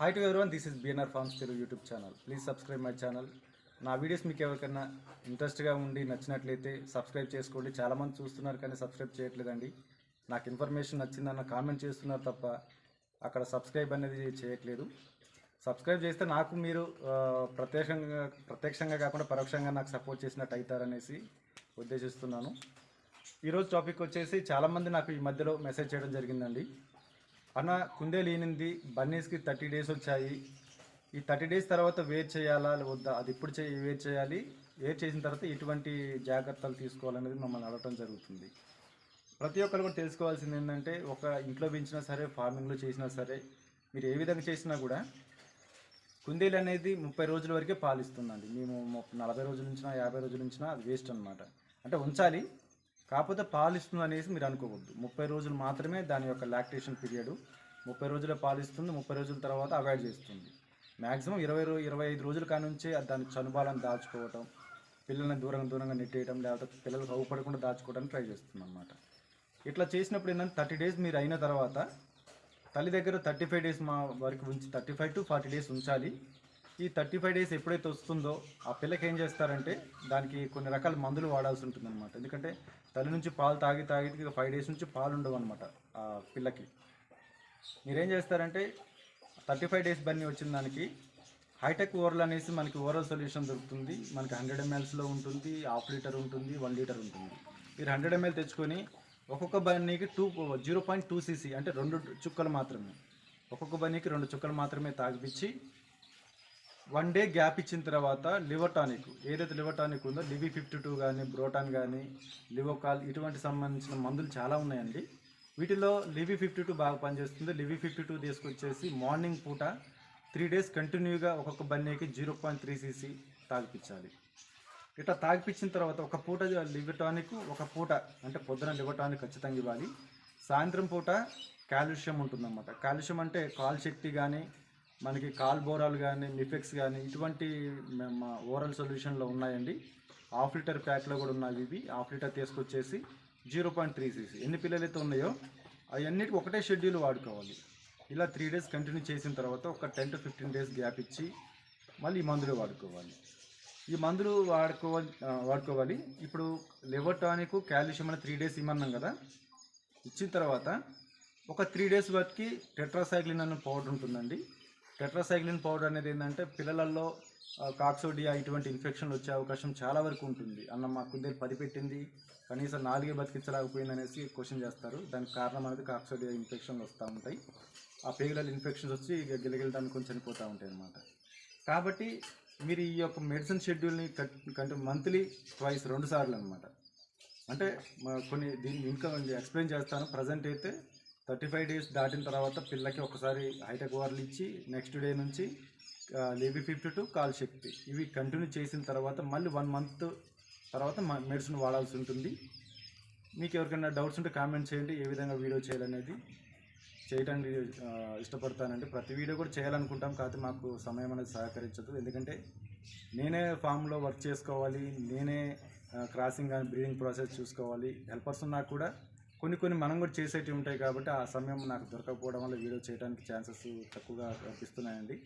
Hi to everyone this is BNR farms Telugu YouTube channel please subscribe my channel నా videos మీకు ఎవరికైనా ఇంట్రెస్ట్గా ఉండి నచ్చినట్లయితే సబ్స్క్రైబ్ చేసుకోండి. చాలామంది చూస్తున్నారు కానీ సబ్స్క్రైబ్ చేయట్లేదండి. నాకు ఇన్ఫర్మేషన్ నచ్చిందన్న కామెంట్ చేస్తున్నారు తప్ప అక్కడ సబ్స్క్రైబ్ అనేది చేయట్లేదు. సబ్స్క్రైబ్ చేస్తే నాకు మీరు ప్రత్యక్షంగా ప్రత్యక్షంగా కాకుండా పరోక్షంగా నాకు సపోర్ట్ చేసినట్టు అవుతారనేసి ఉద్దేశిస్తున్నాను. ఈరోజు టాపిక్ వచ్చేసి చాలామంది నాకు ఈ మధ్యలో మెసేజ్ చేయడం జరిగిందండి. అన్న కుందే లేనింది బన్నీస్కి థర్టీ డేస్ వచ్చాయి. ఈ థర్టీ డేస్ తర్వాత వేట్ చేయాలా వద్దా? అది ఎప్పుడు చే వేట్ చేయాలి? వేట్ చేసిన తర్వాత ఎటువంటి జాగ్రత్తలు తీసుకోవాలనేది మమ్మల్ని అడగటం జరుగుతుంది. ప్రతి ఒక్కరు కూడా తెలుసుకోవాల్సింది ఏంటంటే ఒక ఇంట్లో పెంచినా సరే ఫార్మింగ్లో చేసినా సరే మీరు ఏ విధంగా చేసినా కూడా కుందేలు అనేది ముప్పై రోజుల వరకే పాలిస్తుందండి. మేము నలభై రోజుల నుంచినా యాభై రోజుల నుంచినా అది వేస్ట్ అనమాట అంటే ఉంచాలి కాకపోతే పాలిస్తుంది అనేసి మీరు అనుకోవద్దు. ముప్పై రోజులు మాత్రమే దాని యొక్క లాక్టేషన్ పీరియడ్. ముప్పై రోజుల పాలిస్తుంది ముప్పై రోజుల తర్వాత అవాయిడ్ చేస్తుంది. మ్యాక్సిమం ఇరవై రో ఇరవై ఐదు రోజుల కానుంచే దాని చనుబాలను దాచుకోవటం పిల్లల్ని దూరంగా దూరంగా నెట్టేయడం లేకపోతే పిల్లలు అవ్వపడకుండా దాచుకోవడానికి ట్రై చేస్తుంది అనమాట ఇట్లా చేసినప్పుడు ఏంటంటే థర్టీ డేస్ మీరు అయిన తర్వాత తల్లి దగ్గర థర్టీ ఫైవ్ డేస్ మా వరకు ఉంచి thirty five to forty days ఉంచాలి. ఈ థర్టీ ఫైవ్ డేస్ ఎప్పుడైతే వస్తుందో ఆ పిల్లకి ఏం చేస్తారంటే దానికి కొన్ని రకాల మందులు వాడాల్సి ఉంటుంది అనమాట ఎందుకంటే తల్లి నుంచి పాలు తాగి తాగి ఫైవ్ డేస్ నుంచి పాలు ఉండవు అనమాట ఆ పిల్లకి. మీరేం చేస్తారంటే థర్టీ ఫైవ్ డేస్ బన్నీ వచ్చిన దానికి హైటెక్ ఓరల్ అనేసి మనకి ఓరల్ సొల్యూషన్ దొరుకుతుంది. మనకి హండ్రెడ్ ఎంఎల్స్లో ఉంటుంది హాఫ్ లీటర్ ఉంటుంది వన్ లీటర్ ఉంటుంది. మీరు హండ్రెడ్ ఎంఎల్ తెచ్చుకొని ఒక్కొక్క బన్నీకి two zero point two cc అంటే రెండు చుక్కలు మాత్రమే. ఒక్కొక్క బన్నీకి రెండు చుక్కలు మాత్రమే తాగిపించి వన్ డే గ్యాప్ ఇచ్చిన తర్వాత లివర్ టానిక్ ఏదైతే లివర్ టానిక్ ఉందో లివి ఫిఫ్టీ టూ కానీ బ్రోటాన్ కానీ లివోకాల్ ఇటువంటి సంబంధించిన మందులు చాలా ఉన్నాయండి. వీటిలో లివి ఫిఫ్టీ టూ బాగా పనిచేస్తుంది. లివి ఫిఫ్టీ టూ తీసుకొచ్చేసి మార్నింగ్ పూట త్రీ డేస్ కంటిన్యూగా ఒక్కొక్క బన్నీకి జీరో పాయింట్ త్రీ సీసీ తాగిపించాలి. ఇట్లా తాగిపించిన తర్వాత ఒక పూట లివర్ టానిక్ ఒక పూట అంటే పొద్దున లివర్ టానిక్ ఖచ్చితంగా ఇవ్వాలి. సాయంత్రం పూట కాల్షియం ఉంటుందన్నమాట. కాల్షియం అంటే కాల్ శక్తి కానీ మనకి కాల్ బోరాలు కానీ మిఫెక్స్ కానీ ఇటువంటి మా ఓరల్ సొల్యూషన్లో ఉన్నాయండి. హాఫ్ లీటర్ ప్యాక్లో కూడా ఉన్నాయి ఇవి. హాఫ్ లీటర్ తీసుకొచ్చేసి జీరో పాయింట్ త్రీ సీసీ. ఎన్ని పిల్లలు అయితే ఉన్నాయో అవన్నిటికి ఒకటే షెడ్యూల్ వాడుకోవాలి. ఇలా త్రీ డేస్ కంటిన్యూ చేసిన తర్వాత ఒక ten to fifteen days gap ఇచ్చి మళ్ళీ ఈ మందులు వాడుకోవాలి. ఈ మందులు వాడుకోవాలి వాడుకోవాలి. ఇప్పుడు లివర్ టానిక్ కాల్షియం అని త్రీ డేస్ ఇమ్మన్నాం కదా. ఇచ్చిన తర్వాత ఒక త్రీ డేస్ వరకు టెట్రాసైక్లిన్ అనే పౌడర్ ఉంటుందండి. టెట్రాసైక్లిన్ పౌడర్ అనేది ఏంటంటే పిల్లలలో కాక్సోడియా ఇటువంటి ఇన్ఫెక్షన్లు వచ్చే అవకాశం చాలా వరకు ఉంటుంది. అన్న మా కుందేలు పది పెట్టింది కనీసం నాలుగే బతికించలేకపోయింది అనేసి క్వశ్చన్ చేస్తారు. దానికి కారణం అనేది కాక్సోడియా ఇన్ఫెక్షన్లు వస్తూ ఉంటాయి. ఆ పేగులలో ఇన్ఫెక్షన్స్ వచ్చి ఇక గిలగిలడానికి కొంచెం చనిపోతూ ఉంటాయి అన్నమాట. కాబట్టి మీరు ఈ యొక్క మెడిసిన్ షెడ్యూల్ని కంటే మంత్లీ ట్వైస్ రెండు సార్లు అనమాట అంటే మా- కొన్ని దీన్ని ఇంకా ఎక్స్ప్లెయిన్ చేస్తాను. ప్రజెంట్ అయితే థర్టీ ఫైవ్ డేస్ దాటిన తర్వాత పిల్లకి ఒకసారి హైటెక్ వార్లు ఇచ్చి నెక్స్ట్ డే నుంచి లేబీ ఫిఫ్టీ టు కాల్ శక్తి. ఇవి కంటిన్యూ చేసిన తర్వాత మళ్ళీ వన్ మంత్ తర్వాత మెడిసిన్ వాడాల్సి ఉంటుంది. మీకు ఎవరికైనా డౌట్స్ ఉంటే కామెంట్ చేయండి. ఏ విధంగా వీడియో చేయాలనేది చేయడానికి ఇష్టపడతానండి. ప్రతి వీడియో కూడా చేయాలనుకుంటాం. కాకపోతే మాకు సమయం అనేది సహకరించదు. ఎందుకంటే నేనే ఫామ్లో వర్క్ చేసుకోవాలి. నేనే క్రాసింగ్ అండ్ బ్రీడింగ్ ప్రాసెస్ చూసుకోవాలి. హెల్పర్స్ ఉన్నా కూడా కొన్ని కొన్ని మనం కూడా చేసేటివి ఉంటాయి కాబట్టి ఆ సమయం నాకు దొరకకపోవడం వల్ల వీడియో చేయడానికి ఛాన్సెస్ తక్కువగా కనిపిస్తున్నాయండి